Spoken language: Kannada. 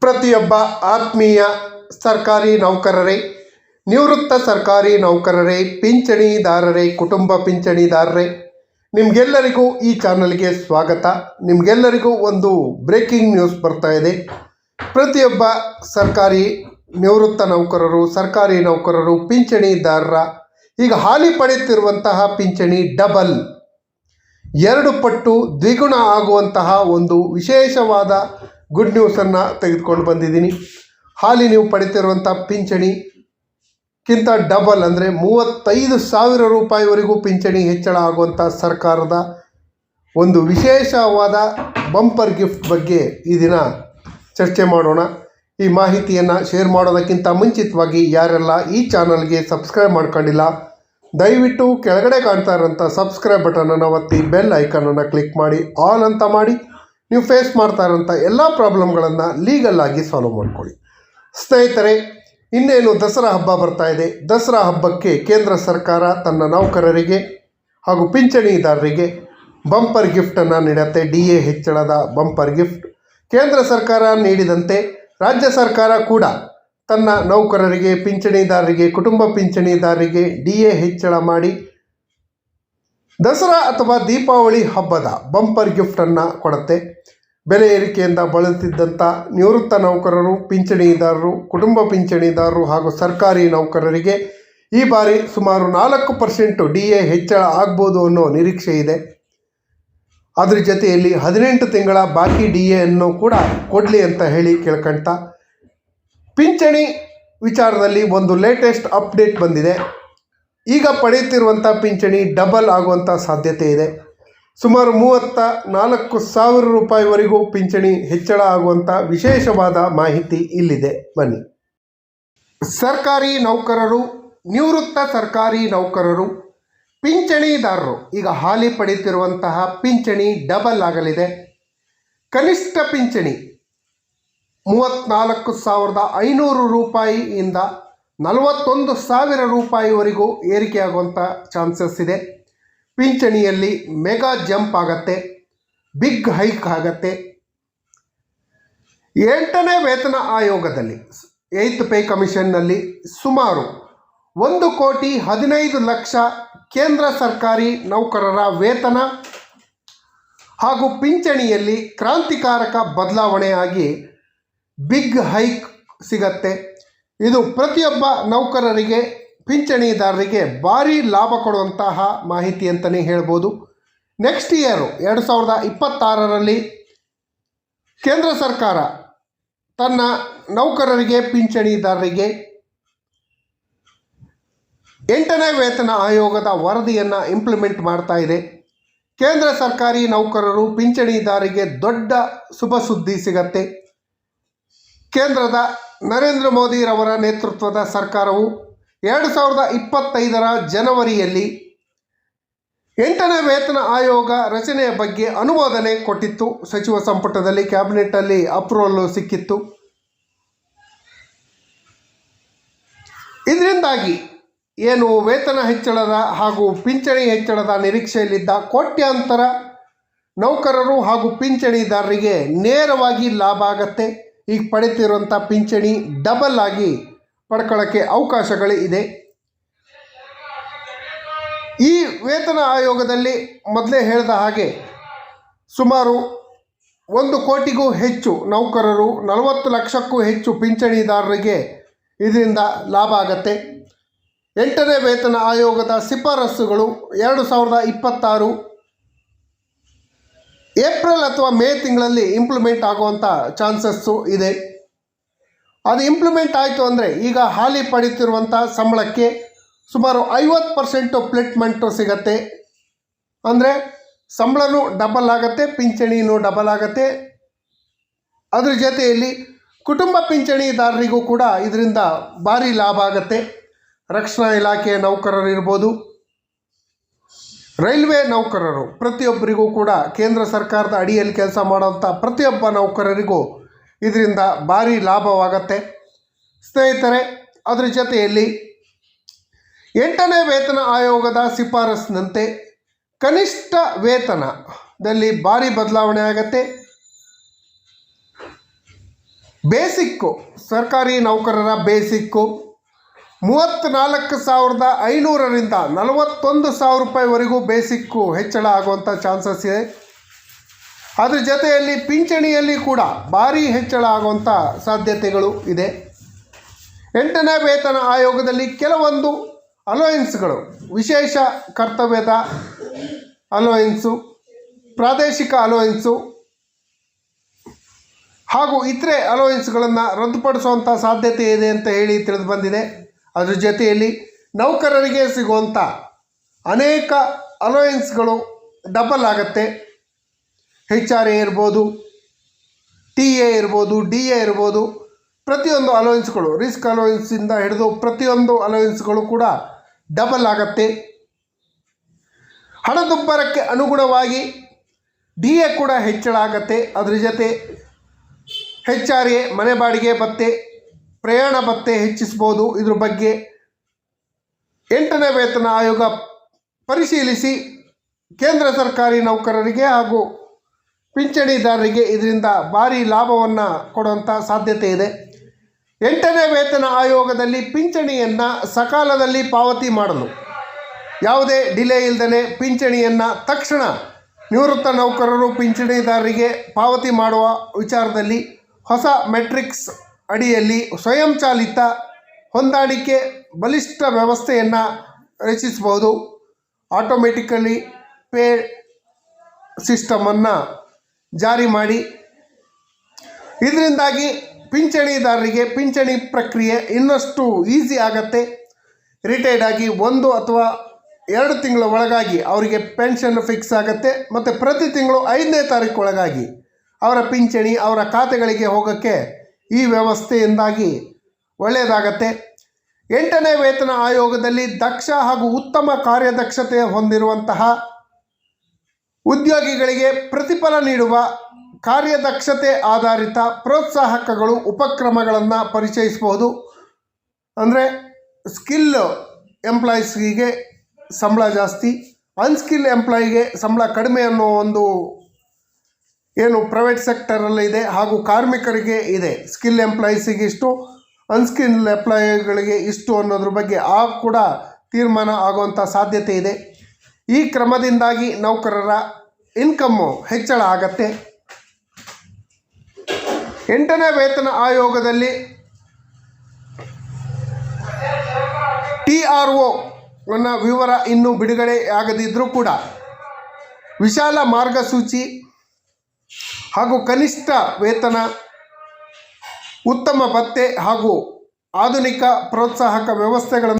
ಪ್ರತಿಯೊಬ್ಬ ಆತ್ಮೀಯ ಸರ್ಕಾರಿ ನೌಕರರೇ, ನಿವೃತ್ತ ಸರ್ಕಾರಿ ನೌಕರರೇ, ಪಿಂಚಣಿದಾರರೇ, ಕುಟುಂಬ ಪಿಂಚಣಿದಾರರೇ, ನಿಮಗೆಲ್ಲರಿಗೂ ಈ ಚಾನಲ್ಗೆ ಸ್ವಾಗತ. ನಿಮಗೆಲ್ಲರಿಗೂ ಒಂದು ಬ್ರೇಕಿಂಗ್ ನ್ಯೂಸ್ ಬರ್ತಾ ಇದೆ. ಪ್ರತಿಯೊಬ್ಬ ಸರ್ಕಾರಿ ನಿವೃತ್ತ ನೌಕರರು, ಸರ್ಕಾರಿ ನೌಕರರು, ಪಿಂಚಣಿದಾರರ, ಈಗ ಹಾಲಿ ಪಡೆಯುತ್ತಿರುವಂತಹ ಪಿಂಚಣಿ ಡಬಲ್, ಎರಡು ಪಟ್ಟು ದ್ವಿಗುಣ ಆಗುವಂತಹ ಒಂದು ವಿಶೇಷವಾದ ಗುಡ್ ನ್ಯೂಸನ್ನು ತೆಗೆದುಕೊಂಡು ಬಂದಿದ್ದೀನಿ. ಹಾಲಿ ನೀವು ಪಡಿತಿರುವಂಥ ಪಿಂಚಣಿಗಿಂತ ಡಬಲ್ ಅಂದರೆ ಮೂವತ್ತೈದು ಸಾವಿರ ರೂಪಾಯಿವರೆಗೂ ಪಿಂಚಣಿ ಹೆಚ್ಚಳ ಆಗುವಂಥ ಸರ್ಕಾರದ ಒಂದು ವಿಶೇಷವಾದ ಬಂಪರ್ ಗಿಫ್ಟ್ ಬಗ್ಗೆ ಈ ದಿನ ಚರ್ಚೆ ಮಾಡೋಣ. ಈ ಮಾಹಿತಿಯನ್ನು ಶೇರ್ ಮಾಡೋದಕ್ಕಿಂತ ಮುಂಚಿತವಾಗಿ ಯಾರೆಲ್ಲ ಈ ಚಾನಲ್ಗೆ ಸಬ್ಸ್ಕ್ರೈಬ್ ಮಾಡ್ಕೊಂಡಿಲ್ಲ, ದಯವಿಟ್ಟು ಕೆಳಗಡೆ ಕಾಣ್ತಾ ಇರೋಂಥ ಸಬ್ಸ್ಕ್ರೈಬ್ ಬಟನನ್ನು ಒತ್ತಿ ಬೆಲ್ ಐಕನನ್ನು ಕ್ಲಿಕ್ ಮಾಡಿ ಆಲ್ ಅಂತ ಮಾಡಿ. ನೀವು ಫೇಸ್ ಮಾಡ್ತಾ ಇರೋಂಥ ಎಲ್ಲ ಪ್ರಾಬ್ಲಮ್ಗಳನ್ನು ಲೀಗಲ್ ಆಗಿ ಸಾಲ್ವ್ ಮಾಡ್ಕೊಳ್ಳಿ. ಸ್ನೇಹಿತರೆ, ಇನ್ನೇನು ದಸರಾ ಹಬ್ಬ ಬರ್ತಾ ಇದೆ. ದಸರಾ ಹಬ್ಬಕ್ಕೆ ಕೇಂದ್ರ ಸರ್ಕಾರ ತನ್ನ ನೌಕರರಿಗೆ ಹಾಗೂ ಪಿಂಚಣಿದಾರರಿಗೆ ಬಂಪರ್ ಗಿಫ್ಟನ್ನು ನೀಡುತ್ತೆ. ಡಿ ಎ ಹೆಚ್ಚಳದ ಬಂಪರ್ ಗಿಫ್ಟ್ ಕೇಂದ್ರ ಸರ್ಕಾರ ನೀಡಿದಂತೆ ರಾಜ್ಯ ಸರ್ಕಾರ ಕೂಡ ತನ್ನ ನೌಕರರಿಗೆ, ಪಿಂಚಣಿದಾರರಿಗೆ, ಕುಟುಂಬ ಪಿಂಚಣಿದಾರರಿಗೆ ಡಿ ಎ ಹೆಚ್ಚಳ ಮಾಡಿ ದಸರಾ ಅಥವಾ ದೀಪಾವಳಿ ಹಬ್ಬದ ಬಂಪರ್ ಗಿಫ್ಟನ್ನು ಕೊಡುತ್ತೆ. ಬೆಲೆ ಏರಿಕೆಯಿಂದ ಬಳಲುತ್ತಿದ್ದಂಥ ನಿವೃತ್ತ ನೌಕರರು, ಪಿಂಚಣಿದಾರರು, ಕುಟುಂಬ ಪಿಂಚಣಿದಾರರು ಹಾಗೂ ಸರ್ಕಾರಿ ನೌಕರರಿಗೆ ಈ ಬಾರಿ ಸುಮಾರು ನಾಲ್ಕು ಪರ್ಸೆಂಟು ಡಿ ಎ ಹೆಚ್ಚಳ ಆಗ್ಬೋದು ಅನ್ನೋ ನಿರೀಕ್ಷೆ ಇದೆ. ಅದರ ಜೊತೆಯಲ್ಲಿ ಹದಿನೆಂಟು ತಿಂಗಳ ಬಾಕಿ ಡಿ ಅನ್ನು ಕೂಡ ಕೊಡಲಿ ಅಂತ ಹೇಳಿ ಕೇಳ್ಕೊಳ್ತಾ ಪಿಂಚಣಿ ವಿಚಾರದಲ್ಲಿ ಒಂದು ಲೇಟೆಸ್ಟ್ ಅಪ್ಡೇಟ್ ಬಂದಿದೆ. ಈಗ ಪಡೆಯುತ್ತಿರುವಂಥ ಪಿಂಚಣಿ ಡಬಲ್ ಆಗುವಂಥ ಸಾಧ್ಯತೆ ಇದೆ. ಸುಮಾರು ಮೂವತ್ತ ನಾಲ್ಕು ಸಾವಿರ ರೂಪಾಯಿವರೆಗೂ ಪಿಂಚಣಿ ಹೆಚ್ಚಳ ಆಗುವಂಥ ವಿಶೇಷವಾದ ಮಾಹಿತಿ ಇಲ್ಲಿದೆ. ಬನ್ನಿ. ಸರ್ಕಾರಿ ನೌಕರರು, ನಿವೃತ್ತ ಸರ್ಕಾರಿ ನೌಕರರು, ಪಿಂಚಣಿದಾರರು, ಈಗ ಹಾಲಿ ಪಡೆಯುತ್ತಿರುವಂತಹ ಪಿಂಚಣಿ ಡಬಲ್ ಆಗಲಿದೆ. ಕನಿಷ್ಠ ಪಿಂಚಣಿ ಮೂವತ್ತ್ನಾಲ್ಕು ಸಾವಿರದ ಐನೂರು ರೂಪಾಯಿಯಿಂದ ನಲವತ್ತೊಂದು ಸಾವಿರ ರೂಪಾಯಿವರೆಗೂ ಏರಿಕೆಯಾಗುವಂಥ ಚಾನ್ಸಸ್ ಇದೆ. ಪಿಂಚಣಿಯಲ್ಲಿ ಮೆಗಾ ಜಂಪ್ ಆಗತ್ತೆ, ಬಿಗ್ ಹೈಕ್ ಆಗತ್ತೆ. ಎಂಟನೇ ವೇತನ ಆಯೋಗದಲ್ಲಿ ಏಯ್ತ್ ಪೇ ಕಮಿಷನ್ನಲ್ಲಿ ಸುಮಾರು ಒಂದು ಕೋಟಿ ಹದಿನೈದು ಲಕ್ಷ ಕೇಂದ್ರ ಸರ್ಕಾರಿ ನೌಕರರ ವೇತನ ಹಾಗೂ ಪಿಂಚಣಿಯಲ್ಲಿ ಕ್ರಾಂತಿಕಾರಕ ಬದಲಾವಣೆಯಾಗಿ ಬಿಗ್ ಹೈಕ್ ಸಿಗತ್ತೆ. ಇದು ಪ್ರತಿಯೊಬ್ಬ ನೌಕರರಿಗೆ ಪಿಂಚಣಿದಾರರಿಗೆ ಭಾರಿ ಲಾಭ ಕೊಡುವಂತಹ ಮಾಹಿತಿ ಅಂತಲೇ ಹೇಳ್ಬೋದು. ನೆಕ್ಸ್ಟ್ ಇಯರು ಎರಡು ಸಾವಿರದ ಇಪ್ಪತ್ತಾರರಲ್ಲಿ ಕೇಂದ್ರ ಸರ್ಕಾರ ತನ್ನ ನೌಕರರಿಗೆ, ಪಿಂಚಣಿದಾರರಿಗೆ ಎಂಟನೇ ವೇತನ ಆಯೋಗದ ವರದಿಯನ್ನು ಇಂಪ್ಲಿಮೆಂಟ್ ಮಾಡ್ತಾ ಇದೆ. ಕೇಂದ್ರ ಸರ್ಕಾರಿ ನೌಕರರು ಪಿಂಚಣಿದಾರರಿಗೆ ದೊಡ್ಡ ಶುಭ ಸುದ್ದಿ ಸಿಗತ್ತೆ. ಕೇಂದ್ರದ ನರೇಂದ್ರ ಮೋದಿರವರ ನೇತೃತ್ವದ ಸರ್ಕಾರವು ಎರಡು ಸಾವಿರದ ಇಪ್ಪತ್ತೈದರ ಜನವರಿಯಲ್ಲಿ ಎಂಟನೇ ವೇತನ ಆಯೋಗ ರಚನೆಯ ಬಗ್ಗೆ ಅನುಮೋದನೆ ಕೊಟ್ಟಿತ್ತು. ಸಚಿವ ಸಂಪುಟದಲ್ಲಿ ಕ್ಯಾಬಿನೆಟ್ಟಲ್ಲಿ ಅಪ್ರೂವಲ್ ಸಿಕ್ಕಿತ್ತು. ಇದರಿಂದಾಗಿ ಏನು ವೇತನ ಹೆಚ್ಚಳದ ಹಾಗೂ ಪಿಂಚಣಿ ಹೆಚ್ಚಳದ ನಿರೀಕ್ಷೆಯಲ್ಲಿದ್ದ ಕೋಟ್ಯಾಂತರ ನೌಕರರು ಹಾಗೂ ಪಿಂಚಣಿದಾರರಿಗೆ ನೇರವಾಗಿ ಲಾಭ ಆಗತ್ತೆ. ಈಗ ಪಡೆಯುತ್ತಿರುವಂಥ ಪಿಂಚಣಿ ಡಬಲ್ ಆಗಿ ಪಡ್ಕೊಳ್ಳೋಕ್ಕೆ ಅವಕಾಶಗಳೇ ಇದೆ. ಈ ವೇತನ ಆಯೋಗದಲ್ಲಿ ಮೊದಲೇ ಹೇಳಿದ ಹಾಗೆ ಸುಮಾರು ಒಂದು ಕೋಟಿಗೂ ಹೆಚ್ಚು ನೌಕರರು, ನಲವತ್ತು ಲಕ್ಷಕ್ಕೂ ಹೆಚ್ಚು ಪಿಂಚಣಿದಾರರಿಗೆ ಇದರಿಂದ ಲಾಭ ಆಗತ್ತೆ. ಎಂಟನೇ ವೇತನ ಆಯೋಗದ ಶಿಫಾರಸ್ಸುಗಳು ಎರಡು ಸಾವಿರದ ಇಪ್ಪತ್ತಾರು ಏಪ್ರಿಲ್ ಅಥವಾ ಮೇ ತಿಂಗಳಲ್ಲಿ ಇಂಪ್ಲಿಮೆಂಟ್ ಆಗುವಂಥ ಚಾನ್ಸಸ್ಸು ಇದೆ. ಅದು ಇಂಪ್ಲಿಮೆಂಟ್ ಆಯಿತು ಅಂದರೆ ಈಗ ಹಾಲಿ ಪಡೀತಿರುವಂಥ ಸಂಬಳಕ್ಕೆ ಸುಮಾರು ಐವತ್ತು ಪರ್ಸೆಂಟು ಪ್ಲೇಟ್ಮೆಂಟು ಸಿಗತ್ತೆ. ಅಂದರೆ ಸಂಬಳನೂ ಡಬಲ್ ಆಗುತ್ತೆ, ಪಿಂಚಣಿನೂ ಡಬಲ್ ಆಗುತ್ತೆ. ಅದ್ರ ಜೊತೆಯಲ್ಲಿ ಕುಟುಂಬ ಪಿಂಚಣಿದಾರರಿಗೂ ಕೂಡ ಇದರಿಂದ ಭಾರಿ ಲಾಭ ಆಗುತ್ತೆ. ರಕ್ಷಣಾ ಇಲಾಖೆಯ ನೌಕರರು ಇರ್ಬೋದು, ರೈಲ್ವೆ ನೌಕರರು, ಪ್ರತಿಯೊಬ್ಬರಿಗೂ ಕೂಡ ಕೇಂದ್ರ ಸರ್ಕಾರದ ಅಡಿಯಲ್ಲಿ ಕೆಲಸ ಮಾಡೋಂಥ ಪ್ರತಿಯೊಬ್ಬ ನೌಕರರಿಗೂ ಇದರಿಂದ ಭಾರಿ ಲಾಭವಾಗತ್ತೆ. ಸ್ನೇಹಿತರೆ, ಅದರ ಜೊತೆಯಲ್ಲಿ ಎಂಟನೇ ವೇತನ ಆಯೋಗದ ಶಿಫಾರಸ್ಸಿನಂತೆ ಕನಿಷ್ಠ ವೇತನದಲ್ಲಿ ಭಾರಿ ಬದಲಾವಣೆ ಆಗತ್ತೆ. ಬೇಸಿಕ್ಕು, ಸರ್ಕಾರಿ ನೌಕರರ ಬೇಸಿಕ್ಕು ಮೂವತ್ತ್ನಾಲ್ಕು ಸಾವಿರದ ಐನೂರರಿಂದ ನಲವತ್ತೊಂದು ಸಾವಿರ ರೂಪಾಯಿವರೆಗೂ ಬೇಸಿಕ್ಕು ಹೆಚ್ಚಳ ಆಗುವಂಥ ಚಾನ್ಸಸ್ ಇದೆ. ಅದ್ರ ಜೊತೆಯಲ್ಲಿ ಪಿಂಚಣಿಯಲ್ಲಿ ಕೂಡ ಭಾರೀ ಹೆಚ್ಚಳ ಆಗುವಂಥ ಸಾಧ್ಯತೆಗಳು ಇದೆ. ಎಂಟನೇ ವೇತನ ಆಯೋಗದಲ್ಲಿ ಕೆಲವೊಂದು ಅಲೋಯನ್ಸ್ಗಳು ವಿಶೇಷ ಕರ್ತವ್ಯದ ಅಲೋಯನ್ಸು ಪ್ರಾದೇಶಿಕ ಅಲೋಯನ್ಸು ಹಾಗೂ ಇತರೆ ಅಲೋಯನ್ಸ್ಗಳನ್ನು ರದ್ದುಪಡಿಸುವಂಥ ಸಾಧ್ಯತೆ ಇದೆ ಅಂತ ಹೇಳಿ ತಿಳಿದು ಬಂದಿದೆ. ಅದರ ಜೊತೆಯಲ್ಲಿ ನೌಕರರಿಗೆ ಸಿಗುವಂಥ ಅನೇಕ ಅಲೋಯನ್ಸ್ಗಳು ಡಬಲ್ ಆಗುತ್ತೆ. ಹೆಚ್ ಆರ್ ಎ ಇರ್ಬೋದು ಟಿ ಎ ಇರ್ಬೋದು ಡಿ ಎ ಇರ್ಬೋದು, ಪ್ರತಿಯೊಂದು ಅಲೋಯನ್ಸ್ಗಳು ರಿಸ್ಕ್ ಅಲೋಯನ್ಸಿಂದ ಹಿಡಿದು ಪ್ರತಿಯೊಂದು ಅಲೋಯನ್ಸ್ಗಳು ಕೂಡ ಡಬಲ್ ಆಗತ್ತೆ. ಹಣದುಬ್ಬರಕ್ಕೆ ಅನುಗುಣವಾಗಿ ಡಿ ಎ ಕೂಡ ಹೆಚ್ಚಳ ಆಗತ್ತೆ. ಅದರ ಜೊತೆ ಹೆಚ್ ಆರ್ ಎ ಮನೆ ಬಾಡಿಗೆ ಭತ್ತೆ, ಪ್ರಯಾಣ ಭತ್ತೆ ಹೆಚ್ಚಿಸ್ಬೋದು. ಇದ್ರ ಬಗ್ಗೆ ಎಂಟನೇ ವೇತನ ಆಯೋಗ ಪರಿಶೀಲಿಸಿ ಕೇಂದ್ರ ಸರ್ಕಾರಿ ನೌಕರರಿಗೆ ಹಾಗೂ ಪಿಂಚಣಿದಾರರಿಗೆ ಇದರಿಂದ ಭಾರಿ ಲಾಭವನ್ನು ಕೊಡುವಂಥ ಸಾಧ್ಯತೆ ಇದೆ. ಎಂಟನೇ ವೇತನ ಆಯೋಗದಲ್ಲಿ ಪಿಂಚಣಿಯನ್ನು ಸಕಾಲದಲ್ಲಿ ಪಾವತಿ ಮಾಡಲು ಯಾವುದೇ ಡಿಲೇ ಇಲ್ಲದೇ ಪಿಂಚಣಿಯನ್ನು ತಕ್ಷಣ ನಿವೃತ್ತ ನೌಕರರು ಪಿಂಚಣಿದಾರರಿಗೆ ಪಾವತಿ ಮಾಡುವ ವಿಚಾರದಲ್ಲಿ ಹೊಸ ಮೆಟ್ರಿಕ್ಸ್ ಅಡಿಯಲ್ಲಿ ಸ್ವಯಂಚಾಲಿತ ಹೊಂದಾಣಿಕೆ ಬಲಿಷ್ಠ ವ್ಯವಸ್ಥೆಯನ್ನು ರಚಿಸಬಹುದು. ಆಟೋಮೆಟಿಕಲಿ ಪೇ ಸಿಸ್ಟಮನ್ನು ಜಾರಿ ಮಾಡಿ. ಇದರಿಂದಾಗಿ ಪಿಂಚಣಿದಾರರಿಗೆ ಪಿಂಚಣಿ ಪ್ರಕ್ರಿಯೆ ಇನ್ನಷ್ಟು ಈಸಿ ಆಗತ್ತೆ. ರಿಟೈರ್ಡ್ ಆಗಿ ಒಂದು ಅಥವಾ ಎರಡು ತಿಂಗಳ ಒಳಗಾಗಿ ಅವರಿಗೆ ಪೆನ್ಷನ್ ಫಿಕ್ಸ್ ಆಗುತ್ತೆ ಮತ್ತು ಪ್ರತಿ ತಿಂಗಳು ಐದನೇ ತಾರೀಕು ಒಳಗಾಗಿ ಅವರ ಪಿಂಚಣಿ ಅವರ ಖಾತೆಗಳಿಗೆ ಹೋಗೋಕ್ಕೆ ಈ ವ್ಯವಸ್ಥೆಯಿಂದಾಗಿ ಒಳ್ಳೆಯದಾಗತ್ತೆ. ಎಂಟನೇ ವೇತನ ಆಯೋಗದಲ್ಲಿ ದಕ್ಷ ಹಾಗೂ ಉತ್ತಮ ಕಾರ್ಯದಕ್ಷತೆ ಹೊಂದಿರುವಂತಹ ಉದ್ಯೋಗಿಗಳಿಗೆ ಪ್ರತಿಫಲ ನೀಡುವ ಕಾರ್ಯದಕ್ಷತೆ ಆಧಾರಿತ ಪ್ರೋತ್ಸಾಹಕಗಳು ಉಪಕ್ರಮಗಳನ್ನು ಪರಿಚಯಿಸಬಹುದು ಅಂದರೆ ಸ್ಕಿಲ್ ಎಂಪ್ಲಾಯೀಸ್ಗೆ ಸಂಬಳ ಜಾಸ್ತಿ ಅನ್ಸ್ಕಿಲ್ ಎಂಪ್ಲಾಯಿಗೆ ಸಂಬಳ ಕಡಿಮೆ ಅನ್ನೋ ಒಂದು ಏನು ಪ್ರೈವೇಟ್ ಸೆಕ್ಟರಲ್ಲಿ ಇದೆ ಹಾಗೂ ಕಾರ್ಮಿಕರಿಗೆ ಇದೆ. ಸ್ಕಿಲ್ ಎಂಪ್ಲಾಯೀಸಿಗೆ ಇಷ್ಟು ಅನ್ಸ್ಕಿಲ್ ಎಂಪ್ಲಾಯಿಗಳಿಗೆ ಇಷ್ಟು ಅನ್ನೋದ್ರ ಬಗ್ಗೆ ಆ ಕೂಡ ತೀರ್ಮಾನ ಆಗುವಂಥ ಸಾಧ್ಯತೆ ಇದೆ. ಈ ಕ್ರಮದಿಂದಾಗಿ ನೌಕರರ ಇನ್ಕಮ್ಮು ಹೆಚ್ಚಳ ಆಗತ್ತೆ. ಎಂಟನೇ ವೇತನ ಆಯೋಗದಲ್ಲಿ ಟಿ ಆರ್ ಒ ಅನ್ನ ವಿವರ ಇನ್ನೂ ಬಿಡುಗಡೆ ಆಗದಿದ್ದರೂ ಕೂಡ ವಿಶಾಲ ಮಾರ್ಗಸೂಚಿ ಹಾಗೂ ಕನಿಷ್ಠ ವೇತನ, ಉತ್ತಮ ಪತ್ತೆ ಹಾಗೂ ಆಧುನಿಕ ಪ್ರೋತ್ಸಾಹಕ ವ್ಯವಸ್ಥೆಗಳನ್ನು